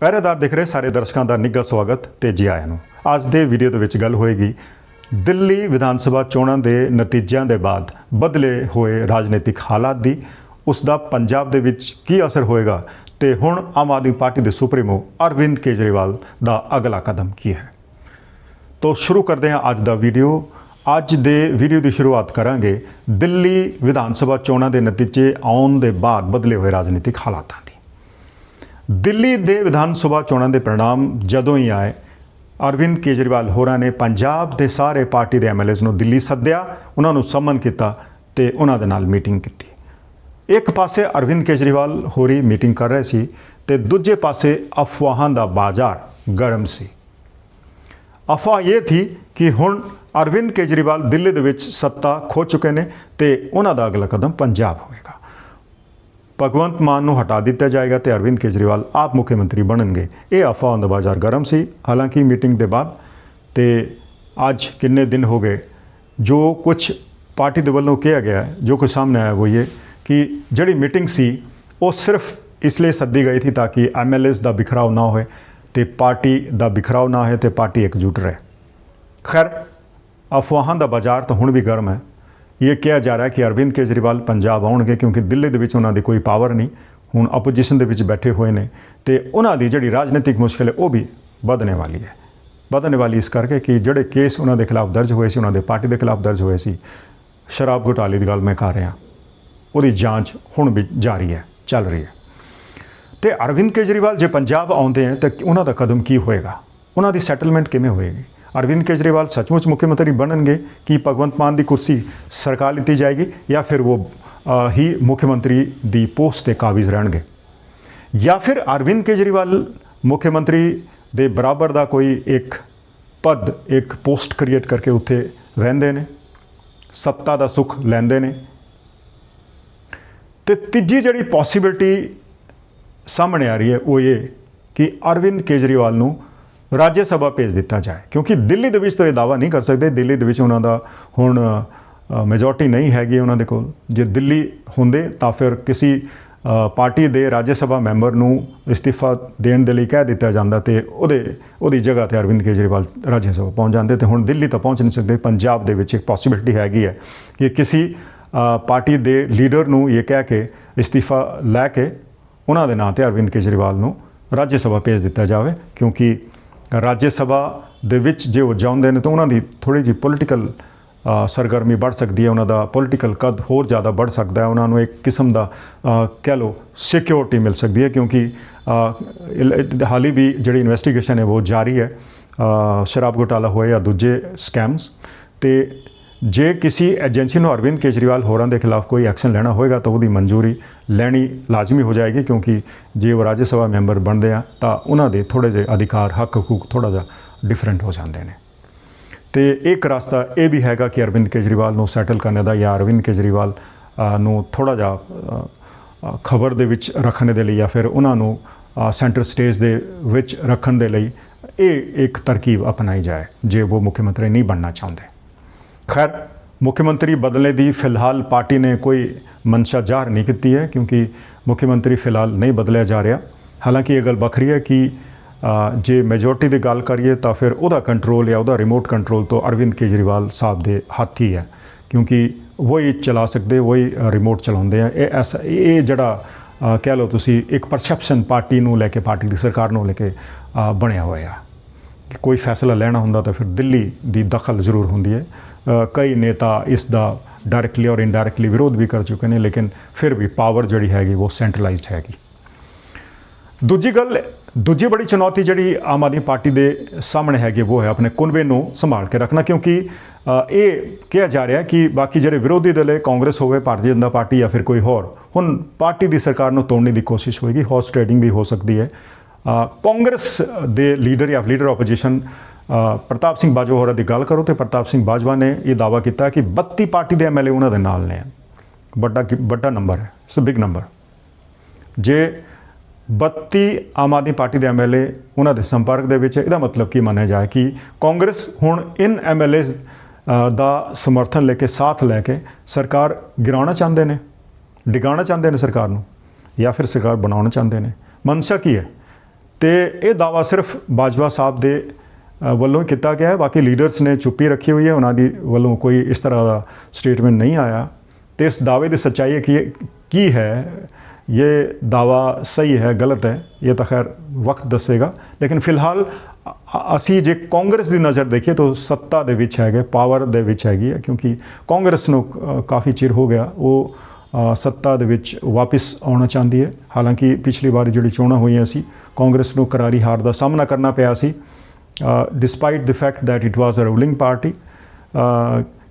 ਪਹਿਰੇਦਾਰ ਦੇਖ ਰਹੇ ਸਾਰੇ ਦਰਸ਼ਕਾਂ ਦਾ ਨਿੱਘਾ ਸਵਾਗਤ ਤੇ ਜੀ ਆਇਆਂ ਨੂੰ। ਅੱਜ ਦੇ ਵੀਡੀਓ ਦੇ ਵਿੱਚ ਗੱਲ ਹੋਏਗੀ ਦਿੱਲੀ ਵਿਧਾਨ ਸਭਾ ਚੋਣਾਂ ਦੇ ਨਤੀਜਿਆਂ ਦੇ ਬਾਅਦ ਬਦਲੇ ਹੋਏ ਰਾਜਨੀਤਿਕ ਹਾਲਾਤ ਦੀ। ਉਸ ਦਾ ਪੰਜਾਬ ਦੇ ਵਿੱਚ ਕੀ ਅਸਰ ਹੋਏਗਾ ਤੇ ਹੁਣ ਆਮ ਆਦਮੀ ਪਾਰਟੀ ਦੇ ਸੁਪਰੀਮੋ ਅਰਵਿੰਦ ਕੇਜਰੀਵਾਲ ਦਾ ਅਗਲਾ ਕਦਮ ਕੀ ਹੈ। ਤੋਂ ਸ਼ੁਰੂ ਕਰਦੇ ਹਾਂ ਅੱਜ ਦਾ ਵੀਡੀਓ ਅੱਜ ਦੇ ਵੀਡੀਓ ਦੀ ਸ਼ੁਰੂਆਤ ਕਰਾਂਗੇ ਦਿੱਲੀ ਵਿਧਾਨ ਸਭਾ ਚੋਣਾਂ ਦੇ ਨਤੀਜੇ ਆਉਣ ਦੇ ਬਾਅਦ ਬਦਲੇ ਹੋਏ ਰਾਜਨੀਤਿਕ ਹਾਲਾਤਾਂ ਦੀ। ਦਿੱਲੀ ਦੇ ਵਿਧਾਨ ਸਭਾ ਚੋਣਾਂ ਦੇ ਪ੍ਰਣਾਮ ਜਦੋਂ ਹੀ ਆਏ, ਅਰਵਿੰਦ ਕੇਜਰੀਵਾਲ ਹੋਰਾਂ ਨੇ ਪੰਜਾਬ ਦੇ ਸਾਰੇ ਪਾਰਟੀ ਦੇ ਐਮਐਲਏਸ ਨੂੰ ਦਿੱਲੀ ਸੱਦਿਆ, ਉਹਨਾਂ ਨੂੰ ਸਮਨ ਕੀਤਾ ਤੇ ਉਹਨਾਂ ਦੇ ਨਾਲ ਮੀਟਿੰਗ ਕੀਤੀ। ਇੱਕ ਪਾਸੇ ਅਰਵਿੰਦ ਕੇਜਰੀਵਾਲ ਹੋਰੀ ਮੀਟਿੰਗ ਕਰ ਰਹੇ ਸੀ ਤੇ ਦੂਜੇ ਪਾਸੇ ਅਫਵਾਹਾਂ ਦਾ ਬਾਜ਼ਾਰ ਗਰਮ ਸੀ। ਅਫਵਾਹ ਇਹ ਥੀ ਕਿ ਹੁਣ ਅਰਵਿੰਦ ਕੇਜਰੀਵਾਲ ਦਿੱਲੀ ਦੇ ਵਿੱਚ ਸੱਤਾ ਖੋ ਚੁੱਕੇ ਨੇ ਤੇ ਉਹਨਾਂ ਦਾ ਅਗਲਾ ਕਦਮ ਪੰਜਾਬ ਹੋਵੇਗਾ। ਭਗਵੰਤ ਮਾਨ ਨੂੰ ਹਟਾ ਦਿੱਤਾ ਜਾਏਗਾ ਤੇ ਅਰਵਿੰਦ ਕੇਜਰੀਵਾਲ ਆਪ ਮੁੱਖ ਮੰਤਰੀ ਬਣਨਗੇ। ਇਹ ਅਫਵਾਹਾਂ ਦਾ ਬਾਜ਼ਾਰ ਗਰਮ ਸੀ। ਹਾਲਾਂਕਿ ਮੀਟਿੰਗ ਦੇ ਬਾਅਦ ਤੇ ਅੱਜ ਕਿੰਨੇ ਦਿਨ ਹੋ ਗਏ, ਜੋ ਕੁਝ ਪਾਰਟੀ ਦੇ ਵੱਲੋਂ ਕਿਹਾ ਗਿਆ, ਜੋ ਕੁਝ ਸਾਹਮਣੇ ਆਇਆ ਉਹ ਇਹ ਕਿ ਜਿਹੜੀ ਮੀਟਿੰਗ ਸੀ, ਉਹ ਸਿਰਫ ਇਸ ਲਈ ਸੱਦੀ ਗਈ ਸੀ ਤਾਂ ਕਿ ਐਮਐਲਏਸ ਦਾ ਬਿਖਰਾਓ ਨਾ ਹੋਏ ਤੇ ਪਾਰਟੀ ਦਾ ਬਿਖਰਾਓ ਨਾ ਹੋਏ ਤੇ ਪਾਰਟੀ ਇਕਜੁੱਟ ਰਹੇ। ਖੈਰ, ਅਫਵਾਹਾਂ ਦਾ ਬਾਜ਼ਾਰ ਤਾਂ ਹੁਣ ਵੀ ਗਰਮ ਹੈ। ਇਹ ਕਿਹਾ ਜਾ ਰਿਹਾ ਕਿ ਅਰਵਿੰਦ ਕੇਜਰੀਵਾਲ ਪੰਜਾਬ ਆਉਣਗੇ ਕਿਉਂਕਿ ਦਿੱਲੀ ਦੇ ਵਿੱਚ ਉਹਨਾਂ ਦੀ ਕੋਈ ਪਾਵਰ ਨਹੀਂ। ਹੁਣ ਆਪੋਜੀਸ਼ਨ ਦੇ ਵਿੱਚ ਬੈਠੇ ਹੋਏ ਨੇ ਤੇ ਉਹਨਾਂ ਦੀ ਜਿਹੜੀ ਰਾਜਨੀਤਿਕ ਮੁਸ਼ਕਲ ਹੈ, ਉਹ ਵੀ ਵਧਣੇ ਵਾਲੀ ਹੈ। ਵਧਣੇ ਵਾਲੀ ਇਸ ਕਰਕੇ ਕਿ ਜਿਹੜੇ ਕੇਸ ਉਹਨਾਂ ਦੇ ਖਿਲਾਫ ਦਰਜ ਹੋਏ ਸੀ, ਉਹਨਾਂ ਦੇ ਪਾਰਟੀ ਦੇ ਖਿਲਾਫ ਦਰਜ ਹੋਏ ਸੀ, ਸ਼ਰਾਬ ਘੁਟਾਲੇ ਦੀ ਗੱਲ ਮੈਂ ਕਰ ਰਿਹਾ। ਉਹਦੀ ਜਾਂਚ ਹੁਣ ਵੀ ਜਾਰੀ ਹੈ, ਚੱਲ ਰਹੀ ਹੈ। ਤੇ ਅਰਵਿੰਦ ਕੇਜਰੀਵਾਲ ਜੇ ਪੰਜਾਬ ਆਉਂਦੇ ਹੈ, ਤਾਂ ਉਹਨਾਂ ਦਾ ਕਦਮ ਕੀ ਹੋਏਗਾ? ਉਹਨਾਂ ਦੀ ਸੈਟਲਮੈਂਟ ਕਿਵੇਂ ਹੋਏਗੀ? ਅਰਵਿੰਦ ਕੇਜਰੀਵਾਲ ਸੱਚਮੁੱਚ ਮੁੱਖ ਮੰਤਰੀ ਬਣਨਗੇ ਕਿ ਭਗਵੰਤ ਮਾਨ ਦੀ ਕੁਰਸੀ ਸਰਕਾਰ ਲਿੱਤੀ ਜਾਏਗੀ ਜਾਂ ਫਿਰ ਉਹ ਹੀ ਮੁੱਖ ਮੰਤਰੀ ਦੀ ਪੋਸਟ ਤੇ ਕਾਬਿਜ਼ ਰਹਿਣਗੇ ਜਾਂ ਫਿਰ ਅਰਵਿੰਦ ਕੇਜਰੀਵਾਲ ਮੁੱਖ ਮੰਤਰੀ ਦੇ ਬਰਾਬਰ ਦਾ ਕੋਈ ਇੱਕ ਪਦ ਇੱਕ ਪੋਸਟ ਕ੍ਰੀਏਟ ਕਰਕੇ ਉੱਥੇ ਰਹਿੰਦੇ ਨੇ ਸੱਤਾ ਦਾ ਸੁੱਖ ਲੈਂਦੇ ਨੇ ਤੇ ਤੀਜੀ ਜਿਹੜੀ ਪੋਸਿਬਿਲਿਟੀ ਸਾਹਮਣੇ ਆ ਰਹੀ ਹੈ ਉਹ ਇਹ ਕਿ ਅਰਵਿੰਦ ਕੇਜਰੀਵਾਲ ਨੂੰ ਰਾਜ ਸਭਾ ਭੇਜ ਦਿੱਤਾ ਜਾਏ। ਕਿਉਂਕਿ ਦਿੱਲੀ ਦੇ ਵਿੱਚ ਤਾਂ ਇਹ ਦਾਵਾ ਨਹੀਂ ਕਰ ਸਕਦੇ। ਦਿੱਲੀ ਦੇ ਵਿੱਚ ਉਹਨਾਂ ਦਾ ਹੁਣ ਮੈਜੋਰਟੀ ਨਹੀਂ ਹੈਗੀ ਉਹਨਾਂ ਦੇ ਕੋਲ। ਜੇ ਦਿੱਲੀ ਹੁੰਦੇ ਤਾਂ ਫਿਰ ਕਿਸੇ ਪਾਰਟੀ ਦੇ ਰਾਜ ਸਭਾ ਮੈਂਬਰ ਨੂੰ ਇਸਤੀਫਾ ਦੇਣ ਦੇ ਲਈ ਕਹਿ ਦਿੱਤਾ ਜਾਂਦਾ ਤੇ ਉਹਦੇ, ਉਹਦੀ ਜਗ੍ਹਾ ਤੇ ਅਰਵਿੰਦ ਕੇਜਰੀਵਾਲ ਰਾਜ ਸਭਾ ਪਹੁੰਚ ਜਾਂਦੇ ਤੇ ਹੁਣ ਦਿੱਲੀ ਤਾਂ ਪਹੁੰਚ ਨਹੀਂ ਸਕਦੇ। ਪੰਜਾਬ ਦੇ ਵਿੱਚ ਇੱਕ ਪੋਸਿਬਿਲਿਟੀ ਹੈਗੀ ਹੈ ਕਿ ਕਿਸੇ ਪਾਰਟੀ ਦੇ ਲੀਡਰ ਨੂੰ ਇਹ ਕਹਿ ਕੇ ਇਸਤੀਫਾ ਲੈ ਕੇ ਉਹਨਾਂ ਦੇ ਨਾਂ ਤੇ ਅਰਵਿੰਦ ਕੇਜਰੀਵਾਲ ਨੂੰ ਰਾਜ ਸਭਾ ਭੇਜ ਦਿੱਤਾ ਜਾਵੇ। ਕਿਉਂਕਿ ਰਾਜ ਸਭਾ ਦੇ ਵਿੱਚ ਜੇ ਉਹ ਜਾਉਂਦੇ ਨੇ ਤਾਂ ਉਹਨਾਂ ਦੀ ਥੋੜੀ ਜਿਹੀ ਪੋਲੀਟੀਕਲ ਸਰਗਰਮੀ ਵੱਧ ਸਕਦੀ ਹੈ ਉਹਨਾਂ ਦਾ ਪੋਲੀਟੀਕਲ ਕਦ ਹੋਰ ਜ਼ਿਆਦਾ ਵੱਧ ਸਕਦਾ ਹੈ ਉਹਨਾਂ ਨੂੰ ਇੱਕ ਕਿਸਮ ਦਾ ਕਹਿ ਲਓ ਸਿਕਿਉਰਿਟੀ ਮਿਲ ਸਕਦੀ ਹੈ ਕਿਉਂਕਿ ਅ, ਹਾਲੀ ਵੀ ਜਿਹੜੀ ਇਨਵੈਸਟੀਗੇਸ਼ਨ ਹੈ ਉਹ ਜਾਰੀ ਹੈ ਸ਼ਰਾਬ ਘੁਟਾਲਾ ਹੋਇਆ ਜਾਂ ਦੂਜੇ ਸਕੈਮਸ ਤੇ ਜੇ ਕਿਸੇ ਏਜੰਸੀ ਨੂੰ ਅਰਵਿੰਦ ਕੇਜਰੀਵਾਲ ਹੋਰਾਂ ਦੇ ਖਿਲਾਫ ਕੋਈ ਐਕਸ਼ਨ ਲੈਣਾ ਹੋਏਗਾ ਤਾਂ ਉਹਦੀ ਮਨਜ਼ੂਰੀ ਲੈਣੀ ਲਾਜ਼ਮੀ ਹੋ ਜਾਏਗੀ ਕਿਉਂਕਿ ਜੇ ਉਹ ਰਾਜ ਸਭਾ ਮੈਂਬਰ ਬਣਦੇ ਆ ਤਾਂ ਉਹਨਾਂ ਦੇ ਥੋੜੇ ਜਿਹੇ ਅਧਿਕਾਰ, ਹੱਕ, ਹਕੂਕ ਥੋੜਾ ਜਿਹਾ ਡਿਫਰੈਂਟ ਹੋ ਜਾਂਦੇ ਨੇ। ਤੇ ਇੱਕ ਰਸਤਾ ਇਹ ਵੀ ਹੈਗਾ ਕਿ ਅਰਵਿੰਦ ਕੇਜਰੀਵਾਲ ਨੂੰ ਸੈਟਲ ਕਰਨ ਦਾ ਜਾਂ ਅਰਵਿੰਦ ਕੇਜਰੀਵਾਲ ਨੂੰ ਥੋੜਾ ਜਿਹਾ ਖਬਰ ਦੇ ਵਿੱਚ ਰੱਖਣ ਦੇ ਲਈ ਜਾਂ ਫਿਰ ਉਹਨਾਂ ਨੂੰ ਸੈਂਟਰ ਸਟੇਜ ਦੇ ਵਿੱਚ ਰੱਖਣ ਦੇ ਲਈ ਇਹ ਇੱਕ ਤਰਕੀਬ ਅਪਣਾਈ ਜਾਏ, ਜੇ ਉਹ ਮੁੱਖ ਮੰਤਰੀ ਨਹੀਂ ਬਣਨਾ ਚਾਹੁੰਦੇ। ਖੈਰ, ਮੁੱਖ ਮੰਤਰੀ ਬਦਲਣੇ ਦੀ ਫਿਲਹਾਲ ਪਾਰਟੀ ਨੇ ਕੋਈ ਮਨਸ਼ਾ ਜ਼ਾਹਰ ਨਹੀਂ ਕੀਤੀ ਹੈ, ਕਿਉਂਕਿ ਮੁੱਖ ਮੰਤਰੀ ਫਿਲਹਾਲ ਨਹੀਂ ਬਦਲਿਆ ਜਾ ਰਿਹਾ। ਹਾਲਾਂਕਿ ਇਹ ਗੱਲ ਵੱਖਰੀ ਹੈ ਕਿ ਜੇ ਮੈਜੋਰਟੀ ਦੀ ਗੱਲ ਕਰੀਏ ਤਾਂ ਫਿਰ ਉਹਦਾ ਕੰਟਰੋਲ ਜਾਂ ਉਹਦਾ ਰਿਮੋਟ ਕੰਟਰੋਲ ਤੋਂ ਅਰਵਿੰਦ ਕੇਜਰੀਵਾਲ ਸਾਹਿਬ ਦੇ ਹੱਥ ਹੀ ਹੈ ਕਿਉਂਕਿ ਵਹੀ ਚਲਾ ਸਕਦੇ, ਵਹੀ ਰਿਮੋਟ ਚਲਾਉਂਦੇ ਆ। ਇਹ ਐਸਾ, ਇਹ ਜਿਹੜਾ ਕਹਿ ਲਓ ਤੁਸੀਂ ਇੱਕ ਪਰਸੈਪਸ਼ਨ ਪਾਰਟੀ ਨੂੰ ਲੈ ਕੇ, ਪਾਰਟੀ ਦੀ ਸਰਕਾਰ ਨੂੰ ਲੈ ਕੇ ਬਣਿਆ ਹੋਇਆ। ਕਿ ਕੋਈ ਫੈਸਲਾ ਲੈਣਾ ਹੁੰਦਾ ਤਾਂ ਫਿਰ ਦਿੱਲੀ ਦੀ ਦਖਲ ਜ਼ਰੂਰ ਹੁੰਦੀ ਹੈ। ਕਈ ਨੇਤਾ ਇਸ ਦਾ ਡਾਇਰੈਕਟਲੀ ਔਰ ਇਨਡਾਇਰੈਕਟਲੀ ਵਿਰੋਧ ਵੀ ਕਰ ਚੁੱਕੇ ਨੇ, ਲੇਕਿਨ ਫਿਰ ਵੀ ਪਾਵਰ ਜਿਹੜੀ ਹੈਗੀ ਉਹ ਸੈਂਟਰਲਾਈਜ਼ਡ ਹੈਗੀ। ਦੂਜੀ ਗੱਲ, ਦੂਜੀ ਬੜੀ ਚੁਣੌਤੀ ਜਿਹੜੀ ਆਮ ਆਦਮੀ ਪਾਰਟੀ ਦੇ ਸਾਹਮਣੇ ਹੈਗੀ, ਉਹ ਹੈ ਆਪਣੇ ਕੁਨਵੇ ਨੂੰ ਸੰਭਾਲ ਕੇ ਰੱਖਣਾ, ਕਿਉਂਕਿ ਇਹ ਕਿਹਾ ਜਾ ਰਿਹਾ ਕਿ ਬਾਕੀ ਜਿਹੜੇ ਵਿਰੋਧੀ ਦਲ ਹੈ, ਕਾਂਗਰਸ ਹੋਵੇ, ਭਾਰਤੀ ਜਨਤਾ ਪਾਰਟੀ ਜਾਂ ਫਿਰ ਕੋਈ ਹੋਰ, ਹੁਣ ਪਾਰਟੀ ਦੀ ਸਰਕਾਰ ਨੂੰ ਤੋੜਨ ਦੀ ਕੋਸ਼ਿਸ਼ ਹੋਏਗੀ ਹਾਰਸ ਟ੍ਰੇਡਿੰਗ ਵੀ ਹੋ ਸਕਦੀ ਹੈ। ਕਾਂਗਰਸ ਦੇ ਲੀਡਰ ਜਾਂ ਲੀਡਰ ਆਪੋਜੀਸ਼ਨ ਪ੍ਰਤਾਪ ਸਿੰਘ ਬਾਜਵਾ ਹੋਰਾਂ ਦੀ ਗੱਲ ਕਰੋ ਤੇ ਪ੍ਰਤਾਪ ਸਿੰਘ ਬਾਜਵਾ ਨੇ ਇਹ ਦਾਵਾ ਕੀਤਾ ਕਿ 32 ਪਾਰਟੀ ਦੇ ਐਮਐਲਏ ਉਹਨਾਂ ਦੇ ਨਾਲ ਨੇ। ਵੱਡਾ ਕੀ- ਵੱਡਾ ਨੰਬਰ ਹੈ ਇਟਸ ਅ ਬਿਗ ਨੰਬਰ। ਜੇ 32 ਆਮ ਆਦਮੀ ਪਾਰਟੀ ਦੇ ਐਮਐਲਏ ਉਹਨਾਂ ਦੇ ਸੰਪਰਕ ਦੇ ਵਿੱਚ, ਇਹਦਾ ਮਤਲਬ ਕੀ ਮੰਨਿਆ ਜਾਏ ਕਿ ਕਾਂਗਰਸ ਹੁਣ ਇਨ ਐਮਐਲਏਜ਼ ਦਾ ਸਮਰਥਨ ਲੈ ਕੇ, ਸਾਥ ਲੈ ਕੇ ਸਰਕਾਰ ਗਿਰਾਉਣਾ ਚਾਹੁੰਦੇ ਨੇ, ਡਿਗਾਉਣਾ ਚਾਹੁੰਦੇ ਨੇ ਸਰਕਾਰ ਨੂੰ ਜਾਂ ਫਿਰ ਸਰਕਾਰ ਬਣਾਉਣਾ ਚਾਹੁੰਦੇ ਨੇ। ਮਨਸ਼ਾ ਕੀ ਹੈ? ਤੇ ਇਹ ਦਾਵਾ ਸਿਰਫ ਬਾਜਵਾ ਸਾਹਿਬ ਦੇ ਵੱਲੋਂ ਹੀ ਕੀਤਾ ਗਿਆ ਹੈ। ਬਾਕੀ ਲੀਡਰਸ ਨੇ ਚੁੱਪੀ ਰੱਖੀ ਹੋਈ ਹੈ। ਉਹਨਾਂ ਦੀ ਵੱਲੋਂ ਕੋਈ ਇਸ ਤਰ੍ਹਾਂ ਦਾ ਸਟੇਟਮੈਂਟ ਨਹੀਂ ਆਇਆ। ਤੇ ਇਸ ਦਾਅਵੇ ਦੀ ਸੱਚਾਈ ਕੀ ਕੀ ਹੈ? ਇਹ ਦਾਵਾ ਸਹੀ ਹੈ, ਗਲਤ ਹੈ? ਇਹ ਤਾਂ ਖੈਰ ਵਕਤ ਦੱਸੇਗਾ। ਲੇਕਿਨ ਫਿਲਹਾਲ ਅਸੀਂ ਜੇ ਕਾਂਗਰਸ ਦੀ ਨਜ਼ਰ ਦੇਖੀਏ ਤਾਂ ਸੱਤਾ ਦੇ ਵਿੱਚ ਹੈਗੇ, ਪਾਵਰ ਦੇ ਵਿੱਚ ਹੈਗੀ ਹੈ। ਕਿਉਂਕਿ ਕਾਂਗਰਸ ਨੂੰ ਕਾਫੀ ਚਿਰ ਹੋ ਗਿਆ। ਉਹ ਸੱਤਾ ਦੇ ਵਿੱਚ ਵਾਪਸ ਆਉਣਾ ਚਾਹੁੰਦੀ ਹੈ। ਹਾਲਾਂਕਿ ਪਿਛਲੀ ਵਾਰ ਜਿਹੜੀ ਚੋਣਾਂ ਹੋਈਆਂ ਸੀ, ਕਾਂਗਰਸ ਨੂੰ ਕਰਾਰੀ ਹਾਰ ਦਾ ਸਾਹਮਣਾ ਕਰਨਾ ਪਿਆ ਸੀ। Despite the fact that it was a ruling party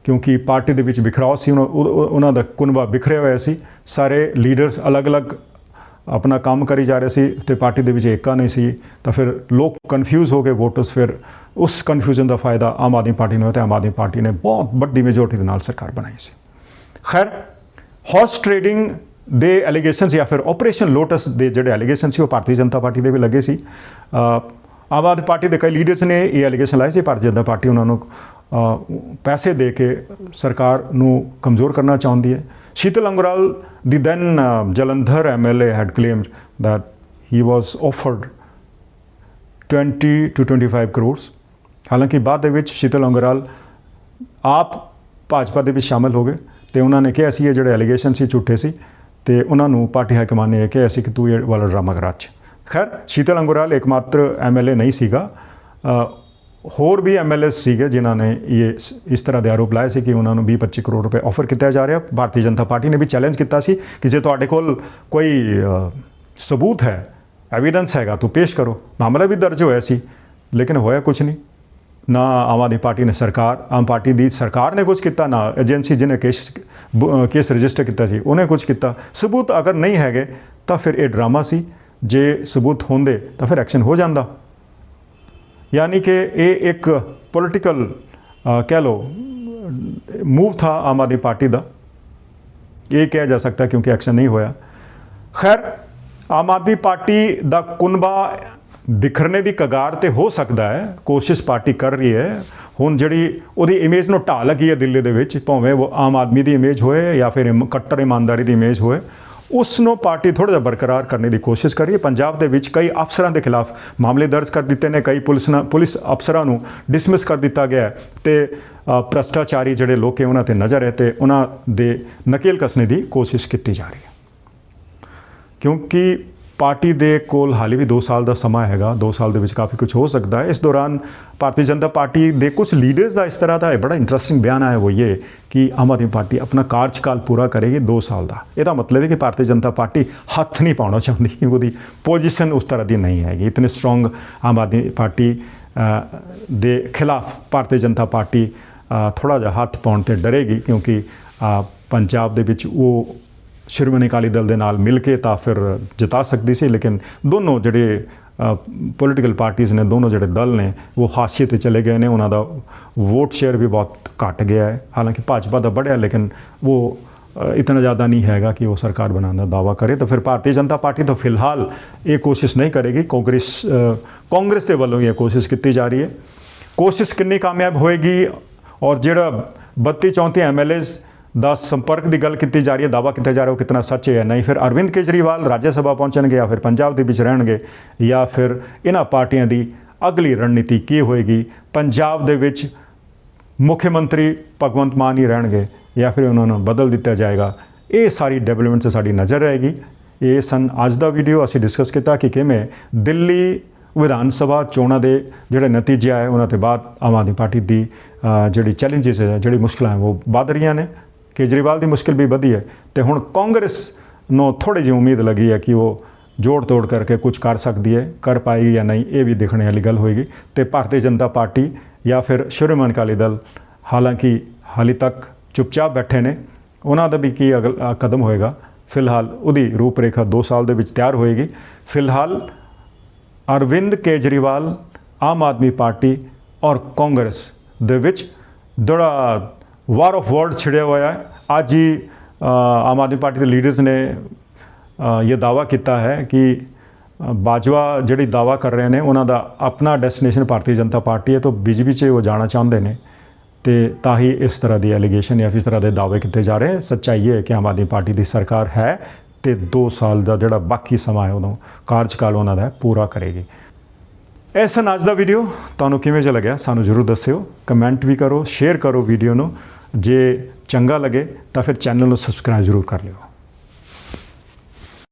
ਕਿਉਂਕਿ ਪਾਰਟੀ ਦੇ ਵਿੱਚ ਵਿਖਰਾਓ ਸੀ ਉਹਨਾਂ- ਦਾ ਕੁਨਬਾ ਬਿਖਰਿਆ ਹੋਇਆ ਸੀ। ਸਾਰੇ ਲੀਡਰਸ ਅਲੱਗ-ਅਲੱਗ ਆਪਣਾ ਕੰਮ ਕਰੀ ਜਾ ਰਹੇ ਸੀ ਤੇ ਪਾਰਟੀ ਦੇ ਵਿੱਚ ਏਕਾ ਨਹੀਂ ਸੀ। ਤਾਂ ਫਿਰ ਲੋਕ ਕਨਫਿਊਜ਼ ਹੋ ਗਏ ਵੋਟਰਸ ਫਿਰ ਉਸ ਕਨਫਿਊਜ਼ਨ ਦਾ ਫਾਇਦਾ ਆਮ ਆਦਮੀ ਪਾਰਟੀ ਨੂੰ ਹੋਇਆ ਤੇ ਆਮ ਆਦਮੀ ਪਾਰਟੀ ਨੇ ਬਹੁਤ ਵੱਡੀ ਮੈਜੋਰਟੀ ਦੇ ਨਾਲ ਸਰਕਾਰ ਬਣਾਈ ਸੀ। ਖੈਰ ਹਾਰਸ ਟ੍ਰੇਡਿੰਗ ਦੇ ਐਲੀਗੇਸ਼ਨਸ ਜਾਂ ਫਿਰ ਆਪਰੇਸ਼ਨ ਲੋਟਸ ਦੇ ਜਿਹੜੇ ਐਲੀਗੇਸ਼ਨ ਸੀ, ਉਹ ਭਾਰਤੀ ਜਨਤਾ ਪਾਰਟੀ ਦੇ ਵੀ ਲੱਗੇ ਸੀ। ਆਮ ਆਦਮੀ ਪਾਰਟੀ ਦੇ ਕਈ ਲੀਡਰਸ ਨੇ ਇਹ ਐਲੀਗੇਸ਼ਨ ਲਾਏ ਸੀ, ਭਾਰਤੀ ਜਨਤਾ ਪਾਰਟੀ ਉਹਨਾਂ ਨੂੰ ਪੈਸੇ ਦੇ ਕੇ ਸਰਕਾਰ ਨੂੰ ਕਮਜ਼ੋਰ ਕਰਨਾ ਚਾਹੁੰਦੀ ਹੈ। ਸ਼ੀਤਲ ਅੰਗਰਾਲ ਦੀ then Jalandhar MLA had claimed that he was offered 20 to 25 crores ਹਾਲਾਂਕਿ ਬਾਅਦ ਦੇ ਵਿੱਚ ਸ਼ੀਤਲ ਅੰਗਰਾਲ ਆਪ ਭਾਜਪਾ ਦੇ ਵਿੱਚ ਸ਼ਾਮਲ ਹੋ ਗਏ। ਤੇ ਉਹਨਾਂ ਨੇ ਕਿਹਾ ਸੀ ਇਹ ਜਿਹੜੇ ਐਲੀਗੇਸ਼ਨ ਸੀ, ਝੂਠੇ ਸੀ, ਤੇ ਉਹਨਾਂ ਨੂੰ ਪਾਰਟੀ ਹਾਈ ਕਮਾਨ ਨੇ ਇਹ ਕਿਹਾ ਸੀ ਕਿ ਤੂੰ ਇਹ ਵਾਲਾ ਡਰਾਮਾ ਕਰਾ ਚ ਖੈਰ, ਸ਼ੀਤਲ ਅੰਗਰਾਲ ਇੱਕਮਾਤਰ ਐਮਐਲਏ ਨਹੀਂ ਸੀਗਾ। ਹੋਰ ਵੀ ਐਮਐਲਏ ਸੀਗੇ ਜਿਨ੍ਹਾਂ ਨੇ ਇਹ ਇਸ ਤਰ੍ਹਾਂ ਦੇ ਆਰੋਪ ਲਾਏ ਸੀ ਕਿ ਉਹਨਾਂ ਨੂੰ 20-25 ਕਰੋੜ ਰੁਪਏ ਆਫਰ ਕੀਤਾ ਜਾ ਰਿਹਾ। ਭਾਰਤੀ ਜਨਤਾ ਪਾਰਟੀ ਨੇ ਵੀ ਚੈਲੰਜ ਕੀਤਾ ਸੀ ਕਿ ਜੇ ਤੁਹਾਡੇ ਕੋਲ ਕੋਈ ਸਬੂਤ ਹੈ ਐਵੀਡੈਂਸ ਹੈਗਾ, ਤੂੰ ਪੇਸ਼ ਕਰੋ। ਮਾਮਲਾ ਵੀ ਦਰਜ ਹੋਇਆ ਸੀ, ਲੇਕਿਨ ਹੋਇਆ ਕੁਝ ਨਹੀਂ। ਨਾ ਆਮ ਆਦਮੀ ਪਾਰਟੀ ਨੇ ਸਰਕਾਰ, ਆਮ ਪਾਰਟੀ ਦੀ ਸਰਕਾਰ ਨੇ ਕੁਝ ਕੀਤਾ, ਨਾ ਏਜੰਸੀ ਜਿਹਨੇ ਕੇਸ ਕੇਸ ਰਜਿਸਟਰ ਕੀਤਾ ਸੀ, ਉਹਨੇ ਕੁਝ ਕੀਤਾ। ਸਬੂਤ ਅਗਰ ਨਹੀਂ ਹੈਗੇ, ਤਾਂ ਫਿਰ ਇਹ ਡਰਾਮਾ ਸੀ। ਜੇ ਸਬੂਤ ਹੁੰਦੇ, ਤਾਂ ਫਿਰ ਐਕਸ਼ਨ ਹੋ ਜਾਂਦਾ। ਯਾਨੀ ਕਿ ਇਹ ਇੱਕ ਪੋਲਿਟੀਕਲ ਕਹਿ ਲੋ ਮੂਵ ਥਾ ਆਮ ਆਦਮੀ ਪਾਰਟੀ ਦਾ। ਇਹ ਕਿਹਾ ਜਾ ਸਕਦਾ ਕਿਉਂਕਿ ਐਕਸ਼ਨ ਨਹੀਂ ਹੋਇਆ। ਖੈਰ, ਆਮ ਆਦਮੀ ਪਾਰਟੀ ਦਾ ਕੁਨਬਾ ਬਿਖਰਨੇ ਦੀ ਕਗਾਰ ਤੇ ਹੋ ਸਕਦਾ ਹੈ, ਕੋਸ਼ਿਸ਼ ਪਾਰਟੀ ਕਰ ਰਹੀ ਹੈ। ਹੁਣ ਜਿਹੜੀ ਉਹਦੀ ਇਮੇਜ ਨੂੰ ਢਾਹ ਲੱਗੀ ਹੈ ਦਿੱਲੀ ਦੇ ਵਿੱਚ, ਭਾਵੇਂ ਉਹ ਆਮ ਆਦਮੀ ਦੀ ਇਮੇਜ ਹੋਏ ਜਾਂ ਫਿਰ ਇਮ- ਕੱਟੜ ਇਮਾਨਦਾਰੀ ਦੀ ਇਮੇਜ ਹੋਏ ਉਸ ਨੂੰ ਪਾਰਟੀ ਥੋੜਾ ਜਿਹਾ ਬਰਕਰਾਰ ਕਰਨ ਦੀ ਕੋਸ਼ਿਸ਼ ਕਰ ਰਹੀ ਹੈ। ਪੰਜਾਬ ਦੇ ਵਿੱਚ ਕਈ ਅਫਸਰਾਂ ਦੇ ਖਿਲਾਫ ਮਾਮਲੇ ਦਰਜ ਕਰ ਦਿੱਤੇ ਨੇ, ਕਈ ਪੁਲਿਸ ਨਾਲ ਪੁਲਿਸ ਅਫਸਰਾਂ ਨੂੰ ਡਿਸਮਿਸ ਕਰ ਦਿੱਤਾ ਗਿਆ ਹੈ ਤੇ ਭ੍ਰਸ਼ਟਾਚਾਰੀ ਜਿਹੜੇ ਲੋਕ ਹੈ, ਉਹਨਾਂ ਤੇ ਨਜ਼ਰ ਹੈ ਤੇ ਉਹਨਾਂ ਦੇ ਨਕੇਲ ਕਸਣੇ ਦੀ ਕੋਸ਼ਿਸ਼ ਕੀਤੀ ਜਾ ਰਹੀ ਹੈ। ਕਿਉਂਕਿ ਪਾਰਟੀ ਦੇ ਕੋਲ ਹਾਲੇ ਵੀ 2 ਸਾਲ ਦਾ ਸਮਾਂ ਹੈਗਾ 2 ਸਾਲ ਦੇ ਵਿੱਚ ਕਾਫੀ ਕੁਝ ਹੋ ਸਕਦਾ ਹੈ। ਇਸ ਦੌਰਾਨ ਭਾਰਤੀ ਜਨਤਾ ਪਾਰਟੀ ਦੇ ਕੁਝ ਲੀਡਰਸ ਦਾ ਇਸ ਤਰ੍ਹਾਂ ਦਾ ਬੜਾ ਇੰਟਰਸਟਿੰਗ ਬਿਆਨ ਆਇਆ ਉਹ ਇਹ ਕਿ ਆਮ ਆਦਮੀ ਪਾਰਟੀ ਆਪਣਾ ਕਾਰਜਕਾਲ ਪੂਰਾ ਕਰੇਗੀ 2 ਸਾਲ ਦਾ। ਇਹਦਾ ਮਤਲਬ ਹੈ ਕਿ ਭਾਰਤੀ ਜਨਤਾ ਪਾਰਟੀ ਹੱਥ ਨਹੀਂ ਪਾਉਣਾ ਚਾਹੁੰਦੀ ਕਿ ਉਹਦੀ ਪੋਜੀਸ਼ਨ ਉਸ ਤਰ੍ਹਾਂ ਦੀ ਨਹੀਂ ਹੈਗੀ। ਇਤਨੇ ਸਟਰੋਂਗ ਆਮ ਆਦਮੀ ਪਾਰਟੀ ਦੇ ਖਿਲਾਫ ਭਾਰਤੀ ਜਨਤਾ ਪਾਰਟੀ ਥੋੜਾ ਜਿਹਾ ਹੱਥ ਪਾਉਣ ਤੇ ਡਰੇਗੀ ਕਿਉਂਕਿ ਪੰਜਾਬ ਦੇ ਵਿੱਚ ਉਹ ਸ਼੍ਰੋਮਣੀ ਅਕਾਲੀ ਦਲ ਦੇ ਨਾਲ ਮਿਲ ਕੇ ਤਾਂ ਫਿਰ ਜਿਤਾ ਸਕਦੀ ਸੀ, ਲੇਕਿਨ ਦੋਨੋਂ ਜਿਹੜੇ ਪੋਲੀਟੀਕਲ ਪਾਰਟੀਆਂ ਨੇ, ਦੋਨੋਂ ਜਿਹੜੇ ਦਲ ਨੇ, ਉਹ ਹਾਸ਼ੀਏ ਤੇ ਚਲੇ ਗਏ ਨੇ। ਉਹਨਾਂ ਦਾ ਵੋਟ ਸ਼ੇਅਰ ਵੀ ਬਹੁਤ ਘਟ ਗਿਆ ਹੈ। ਹਾਲਾਂਕਿ ਭਾਜਪਾ ਦਾ ਵਧਿਆ ਲੇਕਿਨ ਉਹ ਇਤਨਾ ਜ਼ਿਆਦਾ ਨਹੀਂ ਹੈਗਾ ਕਿ ਉਹ ਸਰਕਾਰ ਬਣਾਉਣ ਦਾ ਦਾਵਾ ਕਰੇ। ਤਾਂ ਫਿਰ ਭਾਰਤੀ ਜਨਤਾ ਪਾਰਟੀ ਤਾਂ ਫਿਲਹਾਲ ਇਹ ਕੋਸ਼ਿਸ਼ ਨਹੀਂ ਕਰੇਗੀ। ਕਾਂਗਰਸ ਕਾਂਗਰਸ ਦੇ ਵੱਲੋਂ ਇਹ ਕੋਸ਼ਿਸ਼ ਕੀਤੀ ਜਾ ਰਹੀ ਹੈ। ਕੋਸ਼ਿਸ਼ ਕਿੰਨੀ ਕਾਮਯਾਬ ਹੋਏਗੀ ਔਰ ਜਿਹੜਾ 32 34 ਐਮਐਲਏਸ ਦਾ ਸੰਪਰਕ ਦੀ ਗੱਲ ਕੀਤੀ ਜਾ ਰਹੀ ਹੈ ਦਾਵਾ ਕੀਤਾ ਜਾ ਰਿਹਾ ਉਹ ਕਿਤਨਾ ਸੱਚ ਹੈ ਨਹੀਂ। ਫਿਰ ਅਰਵਿੰਦ ਕੇਜਰੀਵਾਲ ਰਾਜ ਸਭਾ ਪਹੁੰਚਣਗੇ ਜਾਂ ਫਿਰ ਪੰਜਾਬ ਦੇ ਵਿੱਚ ਰਹਿਣਗੇ ਜਾਂ ਫਿਰ ਇਹਨਾਂ ਪਾਰਟੀਆਂ ਦੀ ਅਗਲੀ ਰਣਨੀਤੀ ਕੀ ਹੋਏਗੀ? ਪੰਜਾਬ ਦੇ ਵਿੱਚ ਮੁੱਖ ਮੰਤਰੀ ਭਗਵੰਤ ਮਾਨ ਹੀ ਰਹਿਣਗੇ ਜਾਂ ਫਿਰ ਉਹਨਾਂ ਨੂੰ ਬਦਲ ਦਿੱਤਾ ਜਾਏਗਾ। ਇਹ ਸਾਰੀ ਡਿਵੈਲਪਮੈਂਟ 'ਚ ਸਾਡੀ ਨਜ਼ਰ ਰਹੇਗੀ। ਇਹ ਸਨ ਅੱਜ ਦਾ ਵੀਡੀਓ। ਅਸੀਂ ਡਿਸਕਸ ਕੀਤਾ ਕਿ ਕਿਵੇਂ ਦਿੱਲੀ ਵਿਧਾਨ ਸਭਾ ਚੋਣਾਂ ਦੇ ਜਿਹੜੇ ਨਤੀਜੇ ਆਏ, ਉਹਨਾਂ ਤੋਂ ਬਾਅਦ ਆਮ ਆਦਮੀ ਪਾਰਟੀ ਦੀ ਜਿਹੜੀ ਚੈਲੰਜਸ ਹੈ, ਜਿਹੜੀ ਮੁਸ਼ਕਲਾਂ ਹੈ, ਉਹ ਵੱਧ ਰਹੀਆਂ ਨੇ। ਕੇਜਰੀਵਾਲ ਦੀ ਮੁਸ਼ਕਿਲ ਵੀ ਵਧੀ ਹੈ ਤੇ ਹੁਣ ਕਾਂਗਰਸ ਨੂੰ ਥੋੜੀ ਜਿਹੀ ਉਮੀਦ ਲੱਗੀ ਹੈ ਕਿ ਉਹ ਜੋੜ ਤੋੜ ਕਰਕੇ ਕੁਝ ਕਰ ਸਕਦੀ ਹੈ, ਕਰ ਪਾਏਗੀ ਜਾਂ ਨਹੀਂ, ਇਹ ਵੀ ਦੇਖਣੇ ਵਾਲੀ ਗੱਲ ਹੋਏਗੀ। ਤੇ ਭਾਰਤੀ ਜਨਤਾ ਪਾਰਟੀ ਜਾਂ ਫਿਰ ਸ਼੍ਰੋਮਣੀ ਅਕਾਲੀ ਦਲ ਹਾਲਾਂਕਿ ਹਾਲੇ ਤੱਕ ਚੁੱਪਚਾਪ ਬੈਠੇ ਨੇ, ਉਹਨਾਂ ਦਾ ਵੀ ਕੀ ਅਗਲ ਕਦਮ ਹੋਏਗਾ? ਫਿਲਹਾਲ ਉਹਦੀ ਰੂਪਰੇਖਾ 2 ਸਾਲ ਦੇ ਵਿੱਚ ਤਿਆਰ ਹੋਏਗੀ। ਫਿਲਹਾਲ ਅਰਵਿੰਦ ਕੇਜਰੀਵਾਲ, ਆਮ ਆਦਮੀ ਪਾਰਟੀ ਔਰ ਕਾਂਗਰਸ ਦੇ ਵਿੱਚ ਬੜਾ ਵਾਰ ਆਫ ਵਰਡ ਛਿੜਿਆ ਹੋਇਆ ਹੈ। ਅੱਜ ਹੀ ਆਮ ਆਦਮੀ ਪਾਰਟੀ ਦੇ ਲੀਡਰਸ ਨੇ ਇਹ ਦਾਵਾ ਕੀਤਾ ਹੈ ਕਿ ਬਾਜਵਾ ਜਿਹੜੀ ਦਾਵਾ ਕਰ ਰਹੇ ਨੇ, ਉਹਨਾਂ ਦਾ ਆਪਣਾ ਡੈਸਟੀਨੇਸ਼ਨ ਭਾਰਤੀ ਜਨਤਾ ਪਾਰਟੀ ਹੈ, ਤਾਂ ਬੀਜੇਪੀ 'ਚ ਉਹ ਜਾਣਾ ਚਾਹੁੰਦੇ ਨੇ। ਤੇ ਤਾਂ ਹੀ ਇਸ ਤਰ੍ਹਾਂ ਦੀ ਐਲੀਗੇਸ਼ਨ ਜਾਂ ਇਸ ਤਰ੍ਹਾਂ ਦੇ ਦਾਅਵੇ ਕੀਤੇ ਜਾ ਰਹੇ। ਸੱਚਾਈ ਇਹ ਹੈ ਕਿ ਆਮ ਆਦਮੀ ਪਾਰਟੀ ਦੀ ਸਰਕਾਰ ਹੈ ਤੇ 2 ਸਾਲ ਦਾ ਜਿਹੜਾ ਬਾਕੀ ਸਮਾਂ ਹੈ, ਉਹਨੂੰ ਕਾਰਜਕਾਲ ਉਹਨਾਂ ਦਾ ਪੂਰਾ ਕਰੇਗੀ। ਇਸ ਅੱਜ ਦਾ ਵੀਡੀਓ ਤੁਹਾਨੂੰ ਕਿਵੇਂ ਜਿਹਾ ਲੱਗਿਆ, ਸਾਨੂੰ ਜਰੂਰ ਦੱਸਿਓ। ਕਮੈਂਟ ਵੀ ਕਰੋ ਸ਼ੇਅਰ ਕਰੋ ਵੀਡੀਓ ਨੂੰ। ਜੇ ਚੰਗਾ ਲੱਗੇ ਤਾਂ ਫਿਰ ਚੈਨਲ ਨੂੰ ਸਬਸਕ੍ਰਾਈਬ ਜ਼ਰੂਰ ਕਰ ਲਿਓ।